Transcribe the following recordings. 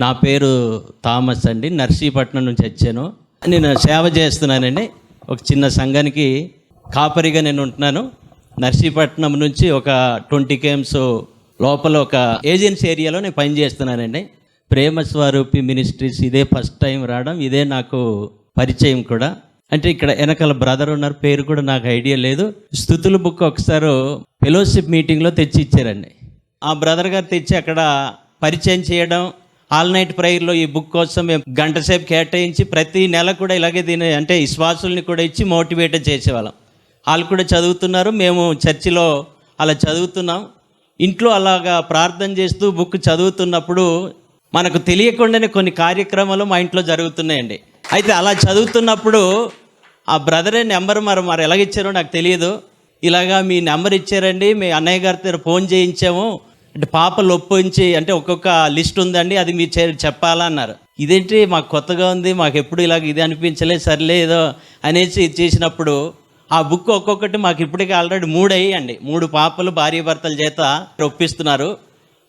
నా పేరు థామస్ అండి. నర్సీపట్నం నుంచి వచ్చాను. నేను సేవ చేస్తున్నానండి. ఒక చిన్న సంఘానికి కాపరిగా నేను ఉంటున్నాను. నర్సీపట్నం నుంచి ఒక ట్వంటీ కేమ్స్ లోపల ఒక ఏజెన్సీ ఏరియాలో నేను పనిచేస్తున్నానండి ప్రేమ స్వరూపి మినిస్ట్రీస్ ఇదే ఫస్ట్ టైం రావడం. ఇదే నాకు పరిచయం కూడా. అంటే ఇక్కడ వెనకాల బ్రదర్ ఉన్నారు. పేరు కూడా నాకు ఐడియా లేదు. స్థుతుల బుక్ ఒకసారి ఫెలోషిప్ మీటింగ్లో తెచ్చి ఇచ్చారండి ఆ బ్రదర్ గారు తెచ్చి అక్కడ పరిచయం చేయడం ఆల్ నైట్ ప్రేయర్లో ఈ బుక్ కోసం మేము గంట సేపు కేటాయించి ప్రతి నెల కూడా ఇలాగే దీని అంటే విశ్వాసుల్ని కూడా ఇచ్చి మోటివేట్ చేసేవాళ్ళం. వాళ్ళు కూడా చదువుతున్నారు మేము చర్చిలో అలా చదువుతున్నాం. ఇంట్లో అలాగా ప్రార్థన చేస్తూ బుక్ చదువుతున్నప్పుడు మనకు తెలియకుండానే కొన్ని కార్యక్రమాలు మా ఇంట్లో జరుగుతున్నాయండి. అయితే అలా చదువుతున్నప్పుడు ఆ బ్రదరే నెంబర్ మరి మరి ఎలాగిచ్చారో నాకు తెలియదు. ఇలాగా మీ నెంబర్ ఇచ్చారండి మీ అన్నయ్య గారి దగ్గర ఫోన్ చేయించాము. అంటే పాపలు ఒప్పించి అంటే ఒక్కొక్క లిస్ట్ ఉందండి అది మీరు చే- చెప్పాలా అన్నారు. ఇదేంటి మాకు కొత్తగా ఉంది మాకు ఎప్పుడు ఇలాగ ఇది అనిపించలేదు సర్లే ఏదో అనేసి ఇది చేసినప్పుడు ఆ బుక్ ఒక్కొక్కటి మాకు ఇప్పటికీ ఆల్రెడీ మూడు అయ్యండి మూడు పాపలు భార్య భర్తల చేత ఒప్పిస్తున్నారు.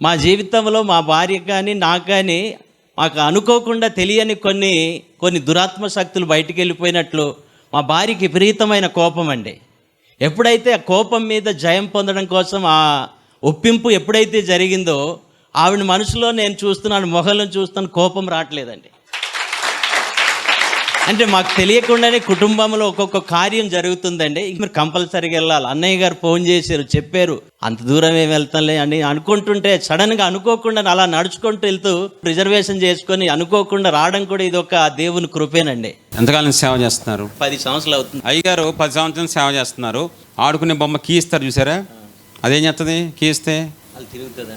మా జీవితంలో మా భార్య కానీ నాకు కానీ మాకు అనుకోకుండా తెలియని కొన్ని కొన్ని దురాత్మ శక్తులు బయటికి వెళ్ళిపోయినట్లు మా భార్యకి విపరీతమైన కోపం అండి. ఎప్పుడైతే ఆ కోపం మీద జయం పొందడం కోసం ఆ ఒప్పింపు ఎప్పుడైతే జరిగిందో ఆవిడ మనసులో నేను చూస్తున్నాను మొహంలో చూస్తున్నాను కోపం రావట్లేదండి. అంటే మాకు తెలియకుండానే కుటుంబంలో ఒక్కొక్క కార్యం జరుగుతుందండి. ఇంక మీరు కంపల్సరీగా వెళ్ళాలి. అన్నయ్య గారు ఫోన్ చేశారు చెప్పారు అంత దూరం ఏం వెళ్తాంలే అని అనుకుంటుంటే సడన్గా అనుకోకుండా అలా నడుచుకుంటూ వెళ్తూ రిజర్వేషన్ చేసుకొని అనుకోకుండా రావడం కూడా ఇది ఒక దేవుని కృపేనండి. ఎంతకాలం సేవ చేస్తున్నారు? పది సంవత్సరాలు అవుతుంది. అయ్యగారు పది సంవత్సరం సేవ చేస్తున్నారు. ఆడుకునే బొమ్మ కీ ఇస్తారు చూసారా? అదేం చేస్తుంది కీ ఇస్తే?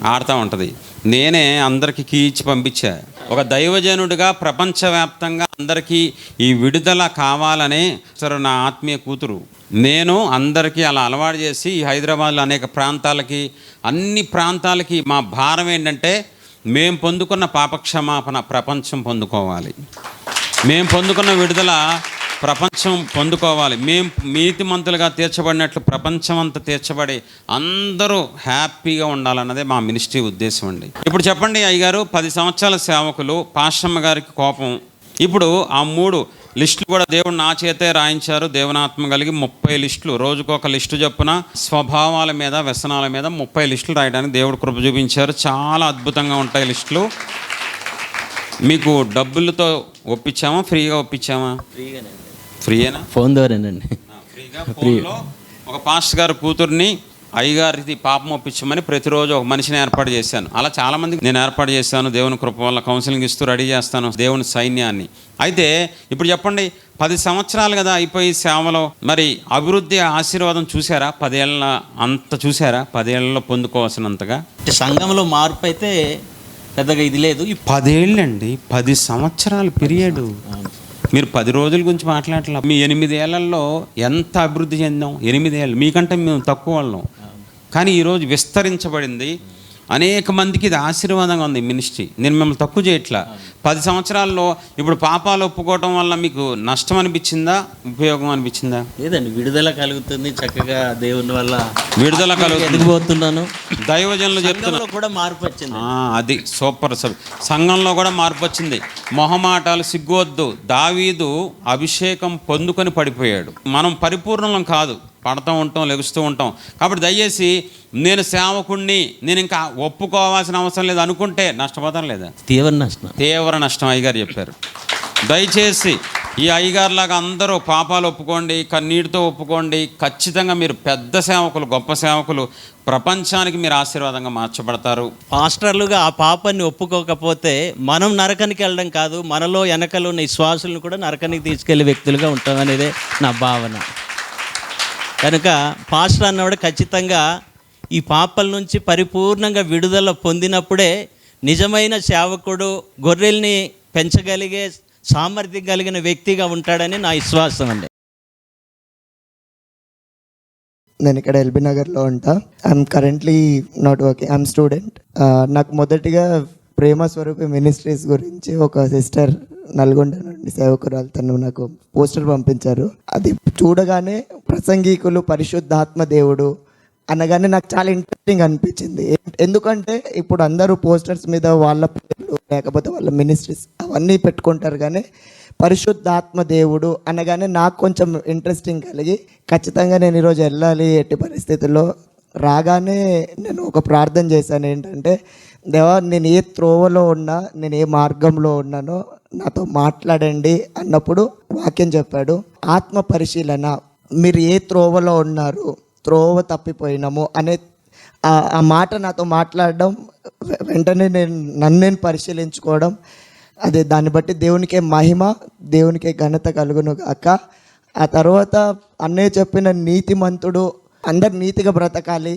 ఆడుతూ ఉంటుంది. నేనే అందరికీ కీ ఇచ్చి పంపించా. ఒక దైవజనుడిగా ప్రపంచవ్యాప్తంగా అందరికీ ఈ విడుదల కావాలనే సరే నా ఆత్మీయ కూతురు. నేను అందరికీ అలా అలవాటు చేసి ఈ హైదరాబాద్లో అనేక ప్రాంతాలకి అన్ని ప్రాంతాలకి మా భారం ఏంటంటే మేము పొందుకున్న పాపక్షమాపణ ప్రపంచం పొందుకోవాలి. మేము పొందుకున్న విడుదల ప్రపంచం పొందుకోవాలి. మేము నీతిమంతులుగా తీర్చబడినట్లు ప్రపంచం అంతా తీర్చబడి అందరూ హ్యాపీగా ఉండాలన్నదే మా మినిస్ట్రీ ఉద్దేశం అండి. ఇప్పుడు చెప్పండి అయ్యగారు పది సంవత్సరాల సేవకులు పాశ్రమ గారికి కోపం. ఇప్పుడు ఆ మూడు లిస్టులు కూడా దేవుడు నా చేతే రాయించారు. దేవునాత్మ కలిగి ముప్పై లిస్టులు. రోజుకు ఒక లిస్టు చొప్పున స్వభావాల మీద వ్యసనాల మీద ముప్పై లిస్టులు రాయడానికి దేవుడు కృప చూపించారు. చాలా అద్భుతంగా ఉంటాయి లిస్టులు. మీకు డబ్బులతో ఒప్పించామా? ఫ్రీగా ఒప్పించామా? ఫ్రీగానే ఫ్రీయేనా? ఫోన్ ద్వారానండి ఫ్రీగా? ఫోన్లో? ఒక పాస్టర్ గారి కూతుర్ని అయ్యగారికి పాపం ఒప్పించమని ప్రతిరోజు ఒక మనిషిని ఏర్పాటు చేశాను. అలా చాలా మందికి నేను ఏర్పాటు చేశాను దేవుని కృప వల్ల కౌన్సిలింగ్ ఇస్తూ రెడీ చేస్తాను దేవుని సైన్యాన్ని. అయితే ఇప్పుడు చెప్పండి పది సంవత్సరాలు కదా అయిపోయి సేవలో. మరి అభివృద్ధి ఆశీర్వాదం చూసారా పదేళ్ళ అంత చూసారా పదేళ్ళలో పొందుకోవాల్సినంతగా? అంటే సంఘంలో మార్పు అయితే పెద్దగా ఇది లేదు. ఈ పదేళ్ళండి పది సంవత్సరాల పీరియడ్. మీరు పది రోజుల గురించి మాట్లాడలేదు మీ ఎనిమిది ఏళ్ళలో ఎంత అభివృద్ధి చెందాం? ఎనిమిది ఏళ్ళు. మీకంటే మేము తక్కువ వాళ్ళం. కానీ ఈరోజు విస్తరించబడింది. అనేక మందికి ఇది ఆశీర్వాదంగా ఉంది మినిస్ట్రీ. నేను మిమ్మల్ని తక్కువ చేయట్లా. పది సంవత్సరాల్లో ఇప్పుడు పాపాలు ఒప్పుకోవటం వల్ల మీకు నష్టం అనిపించిందా? ఉపయోగం అనిపించిందా? లేదండి విడుదల కలుగుతుంది చక్కగా దేవుని వల్ల. విడుదల కలుగుతుంది. ఎదిగిపోతున్నాను దైవజనులు చెప్తున్నారు సంఘంలో కూడా మార్పు వచ్చింది. అది సూపర్ సంఘంలో కూడా మార్పు వచ్చింది. మొహమాటాలు సిగ్గొద్దు దావీదు అభిషేకం పొందుకొని పడిపోయాడు. మనం పరిపూర్ణం కాదు. పడతా ఉంటాం లెగుస్తూ ఉంటాం. కాబట్టి దయచేసి నేను సేవకుణ్ణి నేను ఇంకా ఒప్పుకోవాల్సిన అవసరం లేదు అనుకుంటే నష్టపోతాను లేదా? తీవ్ర నష్టం. తీవ్ర నష్టం అయ్యగారు చెప్పారు. దయచేసి ఈ అయ్యగారులాగా అందరూ పాపాలు ఒప్పుకోండి కన్నీటితో ఒప్పుకోండి. ఖచ్చితంగా మీరు పెద్ద సేవకులు గొప్ప సేవకులు ప్రపంచానికి మీరు ఆశీర్వాదంగా మార్చబడతారు. పాస్టర్లుగా ఆ పాపాన్ని ఒప్పుకోకపోతే మనం నరకానికి వెళ్ళడం కాదు మనలో వెనకలు ఉన్న విశ్వాసులను కూడా నరకానికి తీసుకెళ్ళే వ్యక్తులుగా ఉంటాం అనేదే నా భావన. కనుక పాస్టర్ అన్నవాడు ఖచ్చితంగా ఈ పాపల నుంచి పరిపూర్ణంగా విడుదల పొందినప్పుడే నిజమైన సేవకుడు గొర్రెల్ని పెంచగలిగే సామర్థ్యం కలిగిన వ్యక్తిగా ఉంటాడని నా విశ్వాసం అండి. నేను ఇక్కడ ఎల్బీ నగర్లో ఉంటా. I'm currently not working I'm student నాకు మొదటిగా ప్రేమ స్వరూపి మినిస్ట్రీస్ గురించి ఒక సిస్టర్ నల్గొండ నుండి సేవకురాలు తను నాకు పోస్టర్ పంపించారు. అది చూడగానే ప్రసంగికులు పరిశుద్ధాత్మ దేవుడు అనగానే నాకు చాలా ఇంట్రెస్టింగ్ అనిపించింది. ఎందుకంటే ఇప్పుడు అందరూ పోస్టర్స్ మీద వాళ్ళ పేర్లు లేకపోతే వాళ్ళ మినిస్ట్రీస్ అవన్నీ పెట్టుకుంటారు కానీ పరిశుద్ధాత్మ దేవుడు అనగానే నాకు కొంచెం ఇంట్రెస్టింగ్ కలిగి ఖచ్చితంగా నేను ఈరోజు వెళ్ళాలి ఎట్టి పరిస్థితుల్లో. రాగానే నేను ఒక ప్రార్థన చేశాను ఏంటంటే దేవా నేను ఏ త్రోవలో ఉన్నా నేను ఏ మార్గంలో ఉన్నానో నాతో మాట్లాడండి అన్నప్పుడు వాక్యం చెప్పాడు. ఆత్మ పరిశీలన మీరు ఏ త్రోవలో ఉన్నారు త్రోవ తప్పిపోయినాము అనే ఆ- ఆ మాట నాతో మాట్లాడడం వెంటనే నేను నన్ను నేను పరిశీలించుకోవడం అదే దాన్ని బట్టి దేవునికే మహిమ దేవునికే ఘనత కలుగును గాక. ఆ తర్వాత అన్నయ్య చెప్పిన నీతిమంతుడు అందరు నీతిగా బ్రతకాలి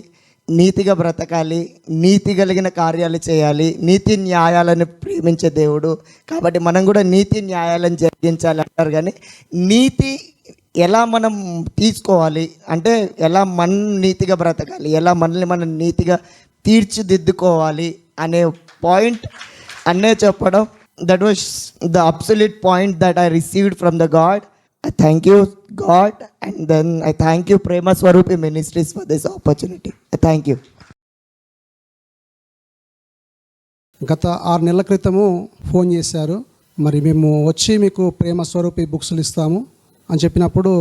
నీతిగా బ్రతకాలి నీతి కలిగిన కార్యాలు చేయాలి నీతి న్యాయాలను ప్రేమించే దేవుడు. కాబట్టి మనం కూడా నీతి న్యాయాలను జరిగించాలి అంటారు కానీ నీతి ఎలా మనం తీసుకోవాలి? అంటే ఎలా మన నీతిగా బ్రతకాలి? ఎలా మనల్ని మనం నీతిగా తీర్చిదిద్దుకోవాలి అనే పాయింట్ అన్నే చెప్పడం. That was the absolute point that I received from the God I thank you God and then I thank you Prema Swaroopi ministries for this opportunity I thank you గత ఆరు నెలల క్రితము ఫోన్ చేశారు. మరి మేము వచ్చి మీకు ప్రేమ స్వరూపి బుక్స్లు ఇస్తాము అని చెప్పినప్పుడు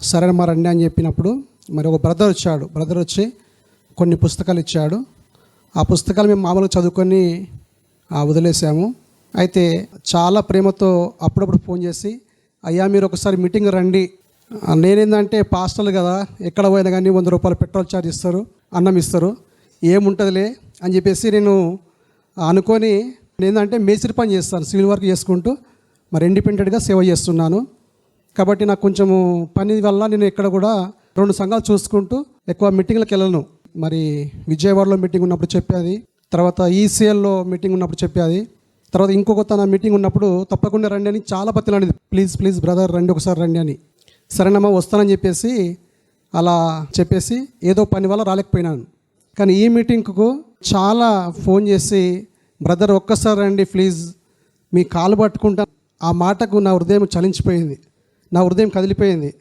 సరే మా రండి అని చెప్పినప్పుడు మరి ఒక బ్రదర్ వచ్చాడు. బ్రదర్ వచ్చి కొన్ని పుస్తకాలు ఇచ్చాడు. ఆ పుస్తకాలు మేము మామూలుగా చదువుకొని వదిలేసాము. అయితే చాలా ప్రేమతో అప్పుడప్పుడు ఫోన్ చేసి అయ్యా మీరు ఒకసారి మీటింగ్ రండి. నేనేందంటే పాస్టర్లు కదా ఎక్కడ పోయినా కానీ వంద రూపాయలు పెట్రోల్ ఛార్జ్ ఇస్తారు అన్నం ఇస్తారు. ఏముంటుందిలే అని చెప్పేసి నేను అనుకొని నేనంటే మేస్త్రి పని చేస్తాను సివిల్ వర్క్ చేసుకుంటూ మరి ఇండిపెండెంట్గా సేవ చేస్తున్నాను. కాబట్టి నాకు కొంచెము పని వల్ల నేను ఇక్కడ కూడా రెండు సంఘాలు చూసుకుంటూ ఎక్కువ మీటింగ్లకు వెళ్ళను. మరి విజయవాడలో మీటింగ్ ఉన్నప్పుడు చెప్పేది తర్వాత ఈసీఎల్లో మీటింగ్ ఉన్నప్పుడు చెప్పేది. తర్వాత ఇంకొక తన మీటింగ్ ఉన్నప్పుడు తప్పకుండా రండి అని చాలా బతిలాడింది ప్లీజ్ ప్లీజ్ బ్రదర్ రండి ఒకసారి రండి అని. సరేనమ్మా వస్తానని చెప్పేసి అలా చెప్పేసి ఏదో పని వల్ల రాలేకపోయినాను. కానీ ఈ మీటింగ్కు చాలా ఫోన్ చేసి బ్రదర్ ఒక్కసారి రండి ప్లీజ్. మీ కాలు పట్టుకుంటా. ఆ మాటకు నా హృదయం చలించిపోయింది. నా హృదయం కదిలిపోయింది.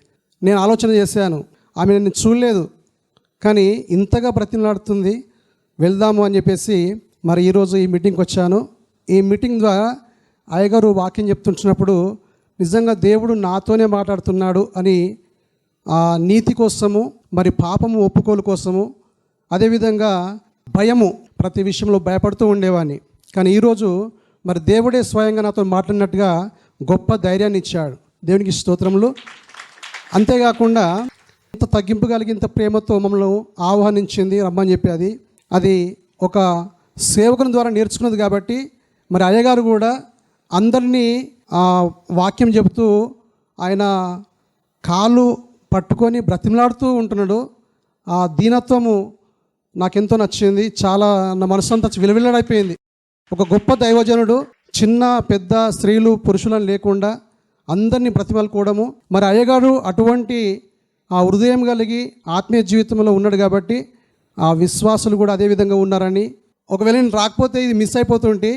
నేను ఆలోచన చేశాను. ఆమె నేను చూడలేదు. కానీ ఇంతగా బ్రతిమలాడుతుంది. వెళ్దాము అని చెప్పేసి మరి ఈరోజు ఈ మీటింగ్కి వచ్చాను. ఈ మీటింగ్ ద్వారా అయ్యగారు వాక్యం చెప్తుంటున్నప్పుడు నిజంగా దేవుడు నాతోనే మాట్లాడుతున్నాడు అని ఆ నీతి కోసము మరి పాపము ఒప్పుకోలు కోసము అదేవిధంగా భయము ప్రతి విషయంలో భయపడుతూ ఉండేవాడిని. కానీ ఈరోజు మరి దేవుడే స్వయంగా నాతో మాట్లాడినట్టుగా గొప్ప ధైర్యాన్ని ఇచ్చాడు. దేవునికి స్తోత్రములు. అంతేకాకుండా ఇంత తగ్గింపు కలిగి ఇంత ప్రేమతో మమ్మల్ని ఆహ్వానించింది రమ్మని చెప్పి అది అది ఒక సేవకుని ద్వారా నేర్చుకున్నది కాబట్టి మరి అయ్యగారు కూడా అందరినీ ఆ, వాక్యం చెబుతూ ఆయన కాళ్ళు పట్టుకొని బ్రతిమలాడుతూ ఉంటున్నాడు. ఆ దీనత్వము నాకెంతో నచ్చింది. చాలా నా మనసంతా విలువిల్లడైపోయింది ఒక గొప్ప దైవజనుడు చిన్న పెద్ద స్త్రీలు పురుషులను లేకుండా అందరినీ బ్రతిమలుకోవడము. మరి అయ్యగారు అటువంటి ఆ హృదయం కలిగి ఆత్మీయ జీవితంలో ఉన్నాడు కాబట్టి ఆ విశ్వాసులు కూడా అదే విధంగా ఉన్నారని. ఒకవేళ నేను రాకపోతే ఇది మిస్ అయిపోతుంటే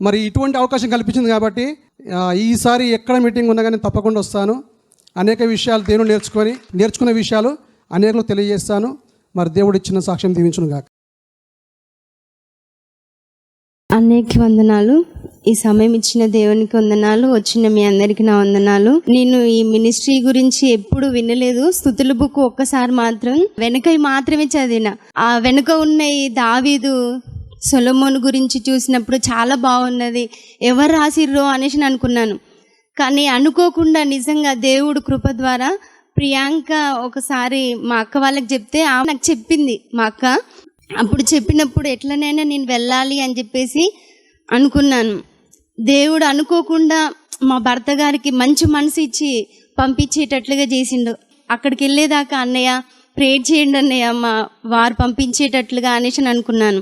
మరి ఇటువంటి అవకాశం కల్పించింది కాబట్టి ఈసారి ఎక్కడ మీటింగ్ ఉన్నా కానీ తప్పకుండా వస్తాను. అనేక విషయాలు దేవుడు నేర్చుకొని నేర్చుకున్న విషయాలు అనేకలు తెలియజేస్తాను. మరి దేవుడు ఇచ్చిన సాక్ష్యం దీవించును గాక. అనేక వందనాలు. ఈ సమయం ఇచ్చిన దేవునికి వందనాలు వచ్చిన మీ అందరికి నా వందనాలు. నేను ఈ మినిస్ట్రీ గురించి ఎప్పుడు వినలేదు. స్థుతుల బుక్ ఒక్కసారి మాత్రం వెనక మాత్రమే చదివిన. ఆ వెనుక ఉన్న ఈ దావీదు సొలమోన్ గురించి చూసినప్పుడు చాలా బాగున్నది. ఎవరు రాసిర్రో అనేసి నేను అనుకున్నాను. కానీ అనుకోకుండా నిజంగా దేవుడు కృప ద్వారా ప్రియాంక ఒకసారి మా అక్క వాళ్ళకి చెప్తే ఆమె నాకు చెప్పింది. మా అక్క అప్పుడు చెప్పినప్పుడు ఎట్లనైనా నేను వెళ్ళాలి అని చెప్పేసి అనుకున్నాను. దేవుడు అనుకోకుండా మా భర్త గారికి మంచి మనసు ఇచ్చి పంపించేటట్లుగా చేసిండు. అక్కడికి వెళ్ళేదాకా అన్నయ్య ప్రేర్ చేయండి అన్నయ్య మా వారు పంపించేటట్లుగా అనేసి నేను అనుకున్నాను.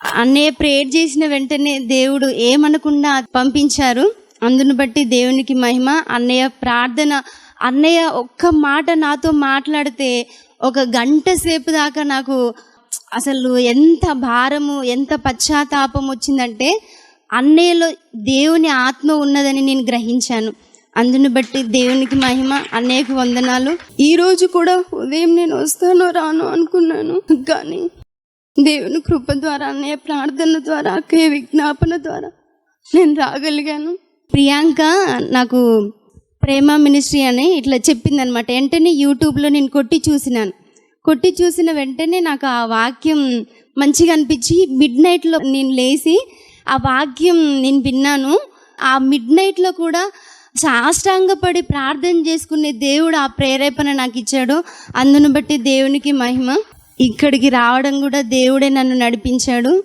అన్నయ్య ప్రేయర్ చేసిన వెంటనే దేవుడు ఏమనకుండా పంపించారు. అందును బట్టి దేవునికి మహిమ అన్నయ్య ప్రార్థన అన్నయ్య ఒక్క మాట నాతో మాట్లాడితే ఒక గంట సేపు దాకా నాకు అసలు ఎంత భారము ఎంత పశ్చాత్తాపం వచ్చిందంటే అన్నయ్యలో దేవుని ఆత్మ ఉన్నదని నేను గ్రహించాను. అందును బట్టి దేవునికి మహిమ అనేక వందనాలు. ఈరోజు కూడా ఉదయం నేను వస్తానో రాను అనుకున్నాను కానీ దేవుని కృప ద్వారా అన్నయ్య ప్రార్థన ద్వారా అక్కయ్య విజ్ఞాపన ద్వారా నేను రాగలిగాను. ప్రియాంక నాకు ప్రేమ మినిస్ట్రీ అని ఇట్లా చెప్పిందనమాట వెంటనే యూట్యూబ్లో నేను కొట్టి చూసినాను. కొట్టి చూసిన వెంటనే నాకు ఆ వాక్యం మంచిగా అనిపించి మిడ్ నైట్లో నేను లేచి ఆ వాక్యం నేను విన్నాను. ఆ మిడ్ నైట్లో కూడా సాష్టాంగపడి ప్రార్థన చేసుకునే దేవుడు ఆ ప్రేరేపణ నాకు ఇచ్చాడు. అందును బట్టి దేవునికి మహిమ. ఇక్కడికి రావడం కూడా దేవుడే నన్ను నడిపించాడు.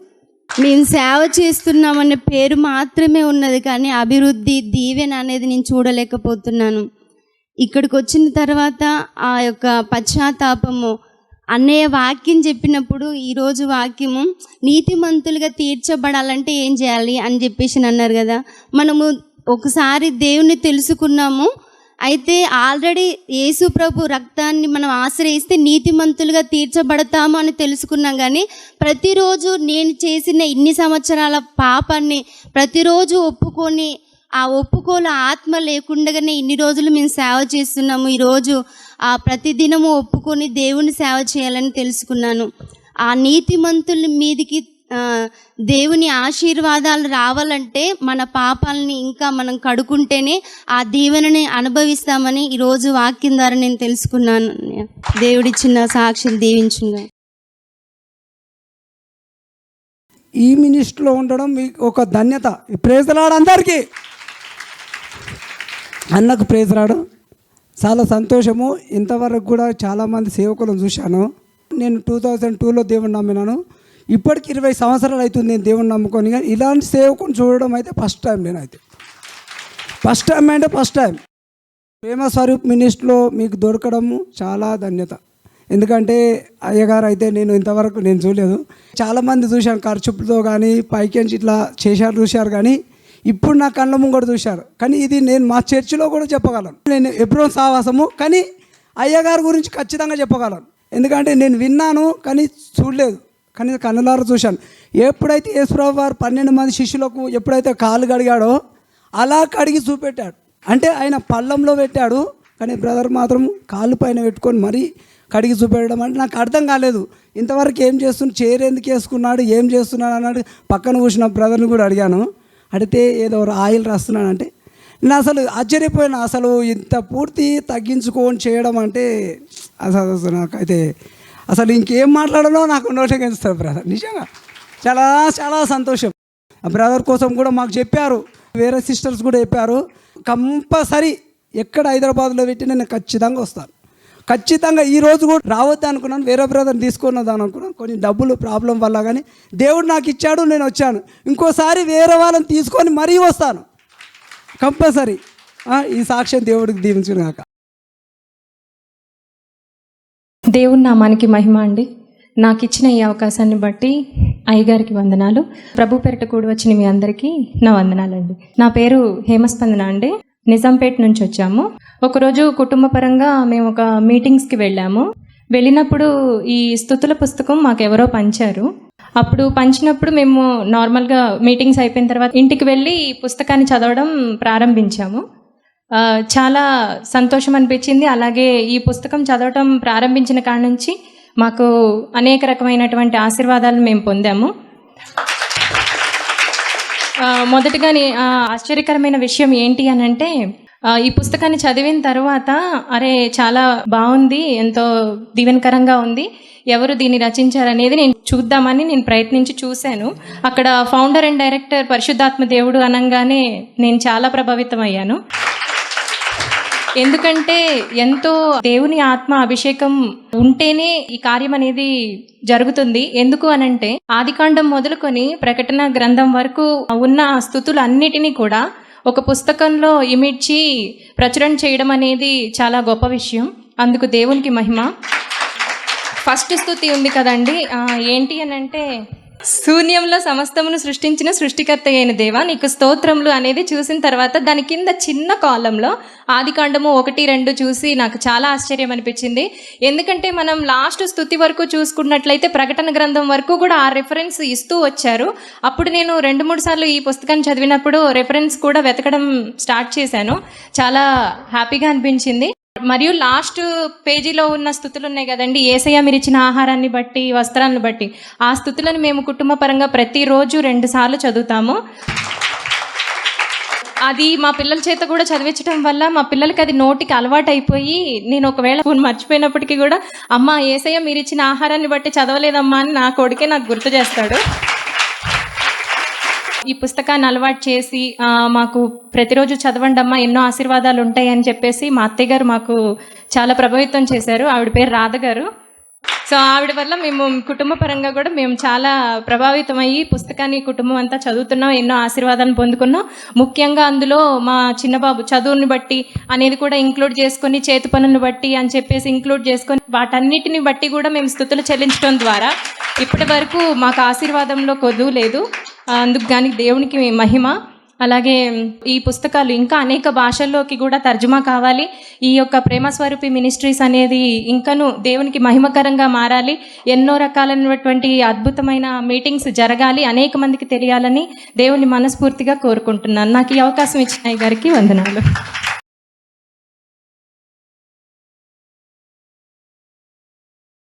మేము సేవ చేస్తున్నామనే పేరు మాత్రమే ఉన్నది కానీ అభివృద్ధి దీవెన అనేది నేను చూడలేకపోతున్నాను. ఇక్కడికి వచ్చిన తర్వాత ఆ యొక్క పశ్చాత్తాపము అన్నయ్య వాక్యం చెప్పినప్పుడు ఈరోజు వాక్యము నీతిమంతులుగా తీర్చబడాలంటే ఏం చేయాలి అని చెప్పేసి అన్నారు కదా. మనము ఒకసారి దేవుని తెలుసుకున్నాము అయితే ఆల్రెడీ యేసు ప్రభు రక్తాన్ని మనం ఆశ్రయిస్తే నీతిమంతులుగా తీర్చబడతాము అని తెలుసుకున్నాం కానీ ప్రతిరోజు నేను చేసిన ఇన్ని సంవత్సరాల పాపాన్ని ప్రతిరోజు ఒప్పుకొని ఆ ఒప్పుకోలు ఆత్మ లేకుండానే ఇన్ని రోజులు మేము సేవ చేస్తున్నాము. ఈరోజు ఆ ప్రతిదినము ఒప్పుకొని దేవుని సేవ చేయాలని తెలుసుకున్నాను. ఆ నీతిమంతుల మీదికి దేవుని ఆశీర్వాదాలు రావాలంటే మన పాపాలని ఇంకా మనం కడుకుంటేనే ఆ దీవెనని అనుభవిస్తామని ఈరోజు వాక్యం ద్వారా నేను తెలుసుకున్నాను దేవుడిచ్చిన సాక్షిని దీవించుగా ఈ మినిస్ట్రీలో ఉండడం మీకు ఒక ధన్యత. ఈ ప్రేజ్ రాడు అందరికీ అన్నకు ప్రేజ్ రాడు చాలా సంతోషము. ఇంతవరకు కూడా చాలామంది సేవకులను చూశాను. నేను టూ థౌజండ్ టూలో దేవుని నమ్మినాను. ఇప్పటికి ఇరవై సంవత్సరాలు అవుతుంది నేను దేవుని నమ్ముకొని కానీ ఇలాంటి సేవకుని చూడడం అయితే ఫస్ట్ టైం నేనైతే. ఫస్ట్ టైం అంటే ఫస్ట్ టైం ప్రేమ స్వరూప్ మినిస్ట్లో మీకు దొరకడము చాలా ధన్యత. ఎందుకంటే అయ్యగారు అయితే నేను ఇంతవరకు నేను చూడలేదు. చాలామంది చూశాను ఖర్చుతో కానీ పైకి ఇట్లా చేశారు చూశారు కానీ ఇప్పుడు నా కళ్ళ ముంగడు చూశారు. కానీ ఇది నేను మా చర్చిలో కూడా చెప్పగలను. నేను ఎప్పుడో సావాసము కానీ అయ్యగారి గురించి ఖచ్చితంగా చెప్పగలను. ఎందుకంటే నేను విన్నాను కానీ చూడలేదు. కానీ కన్నులారా చూశాను. ఎప్పుడైతే యేసుప్రభు వారు పన్నెండు మంది శిష్యులకు ఎప్పుడైతే కాలు కడిగాడో అలా కడిగి చూపెట్టాడు. అంటే ఆయన పళ్ళంలో పెట్టాడు కానీ బ్రదర్ మాత్రం కాళ్ళు పైన పెట్టుకొని మరీ కడిగి చూపెట్టడం అంటే నాకు అర్థం కాలేదు. ఇంతవరకు ఏం చేస్తున్నా చైర్ ఎందుకు వేసుకున్నాడు? ఏం చేస్తున్నాడు అన్నాడు పక్కన కూర్చున్న బ్రదర్ని కూడా అడిగాను. అడిగితే ఏదో ఆయిల్ రాస్తున్నాడంటే నేను అసలు ఆశ్చర్యపోయిన. అసలు ఇంత పూర్తి తగ్గించుకొని చేయడం అంటే అసలు అసలు నాకైతే అసలు ఇంకేం మాట్లాడాలో నాకు నోటికి బ్రదర్ నిజంగా. చాలా చాలా సంతోషం. ఆ బ్రదర్ కోసం కూడా మాకు చెప్పారు. వేరే సిస్టర్స్ కూడా చెప్పారు. కంపల్సరీ ఎక్కడ హైదరాబాద్లో పెట్టి నేను ఖచ్చితంగా వస్తాను. ఖచ్చితంగా ఈ రోజు కూడా రావద్దు అనుకున్నాను. వేరే బ్రదర్ తీసుకున్నదాను అనుకున్నాను. కొన్ని డబ్బులు ప్రాబ్లం వల్ల కానీ దేవుడు నాకు ఇచ్చాడు నేను వచ్చాను. ఇంకోసారి వేరే వాళ్ళని తీసుకొని మరీ వస్తాను. కంపల్సరీ. ఈ సాక్ష్యం దేవుడికి దీవించుగాక దేవుని నామానికి మహిమ అండి. నాకు ఇచ్చిన ఈ అవకాశాన్ని బట్టి అయ్యగారికి వందనాలు. ప్రభు పెరట కూడి వచ్చిన మీ అందరికీ నా వందనాలండి. నా పేరు హేమస్పందన అండి. నిజాంపేట నుంచి వచ్చాము. ఒకరోజు కుటుంబ పరంగా మేము ఒక మీటింగ్స్కి వెళ్ళాము. వెళ్ళినప్పుడు ఈ స్థుతుల పుస్తకం మాకెవరో పంచారు. అప్పుడు పంచినప్పుడు మేము నార్మల్గా మీటింగ్స్ అయిపోయిన తర్వాత ఇంటికి వెళ్ళి ఈ పుస్తకాన్ని చదవడం ప్రారంభించాము. చాలా సంతోషం అనిపించింది అలాగే ఈ పుస్తకం చదవటం ప్రారంభించిన కాడ నుంచి మాకు అనేక రకమైనటువంటి ఆశీర్వాదాలు మేము పొందాము. మొదటిగా మొదటగా ఆశ్చర్యకరమైన విషయం ఏంటి అని అంటే ఈ పుస్తకాన్ని చదివిన తర్వాత అరే చాలా బాగుంది ఎంతో దీవెనకరంగా ఉంది ఎవరు దీన్ని రచించారనేది నేను చూద్దామని నేను ప్రయత్నించి చూశాను. అక్కడ ఫౌండర్ అండ్ డైరెక్టర్ పరిశుద్ధాత్మ దేవుడు అనగానే నేను చాలా ప్రభావితం అయ్యాను ఎందుకంటే ఎంతో దేవుని ఆత్మ అభిషేకం ఉంటేనే ఈ కార్యం అనేది జరుగుతుంది. ఎందుకు అనంటే ఆదికాండం మొదలుకొని ప్రకటన గ్రంథం వరకు ఉన్న స్థుతులన్నిటినీ స్థుతులు అన్నిటినీ కూడా ఒక పుస్తకంలో ఇమిడ్చి ప్రచురణ చేయడం అనేది చాలా గొప్ప విషయం. అందుకు దేవునికి మహిమ. ఫస్ట్ స్థుతి ఉంది కదండి. ఏంటి అని అంటే శూన్యంలో సమస్తమును సృష్టించిన సృష్టికర్త అయిన దేవ నీకు స్తోత్రములు అనేది చూసిన తర్వాత దాని కింద చిన్న కాలంలో ఆదికాండము ఒకటి రెండు చూసి నాకు చాలా ఆశ్చర్యం అనిపించింది. ఎందుకంటే మనం లాస్ట్ స్థుతి వరకు చూసుకున్నట్లయితే ప్రకటన గ్రంథం వరకు కూడా ఆ రెఫరెన్స్ ఇస్తూ వచ్చారు. అప్పుడు నేను రెండు మూడు సార్లు ఈ పుస్తకాన్ని చదివినప్పుడు రెఫరెన్స్ కూడా వెతకడం స్టార్ట్ చేశాను. చాలా హ్యాపీగా అనిపించింది. మరియు లాస్ట్ పేజీలో ఉన్న స్థుతులు ఉన్నాయి కదండి. ఏసయ్య మీరు ఇచ్చిన ఆహారాన్ని బట్టి వస్త్రాలను బట్టి ఆ స్థుతులను మేము కుటుంబ పరంగా ప్రతిరోజు రెండు సార్లు చదువుతాము. అది మా పిల్లల చేత కూడా చదివించడం వల్ల మా పిల్లలకి అది నోటికి అలవాటు అయిపోయి నేను ఒకవేళ ఫోన్ మర్చిపోయినప్పటికీ కూడా అమ్మ ఏసయ్య మీరు ఇచ్చిన ఆహారాన్ని బట్టి చదవలేదమ్మా అని నా కొడుకే నాకు గుర్తు చేస్తాడు. ఈ పుస్తకాన్ని అలవాటు చేసి మాకు ప్రతిరోజు చదవండి అమ్మా ఎన్నో ఆశీర్వాదాలు ఉంటాయి అని చెప్పేసి మా అత్తయ్య గారు మాకు చాలా ప్రభావితం చేశారు. ఆవిడ పేరు రాధ గారు. సో ఆవిడ వల్ల మేము కుటుంబ పరంగా కూడా మేము చాలా ప్రభావితం అయ్యి పుస్తకాన్ని కుటుంబం అంతా చదువుతున్నాం ఎన్నో ఆశీర్వాదాలు పొందుకున్నాం. ముఖ్యంగా అందులో మా చిన్నబాబు చదువుని బట్టి అనేది కూడా ఇంక్లూడ్ చేసుకొని చేతి పనులను బట్టి అని చెప్పేసి ఇంక్లూడ్ చేసుకొని వాటన్నిటిని బట్టి కూడా మేము స్థుతులు చెల్లించడం ద్వారా ఇప్పటి వరకు మాకు ఆశీర్వాదంలో కొదువు లేదు. అందుకు కానీ దేవునికి మహిమ. అలాగే ఈ పుస్తకాలు ఇంకా అనేక భాషల్లోకి కూడా తర్జుమా కావాలి. ఈ యొక్క ప్రేమస్వరూపి మినిస్ట్రీస్ అనేది ఇంకను దేవునికి మహిమకరంగా మారాలి. ఎన్నో రకాలైనటువంటి అద్భుతమైన మీటింగ్స్ జరగాలి. అనేక మందికి తెలియాలని దేవుని మనస్ఫూర్తిగా కోరుకుంటున్నాను. నాకు ఈ అవకాశం ఇచ్చిన ఈ గారికి వందనాలు.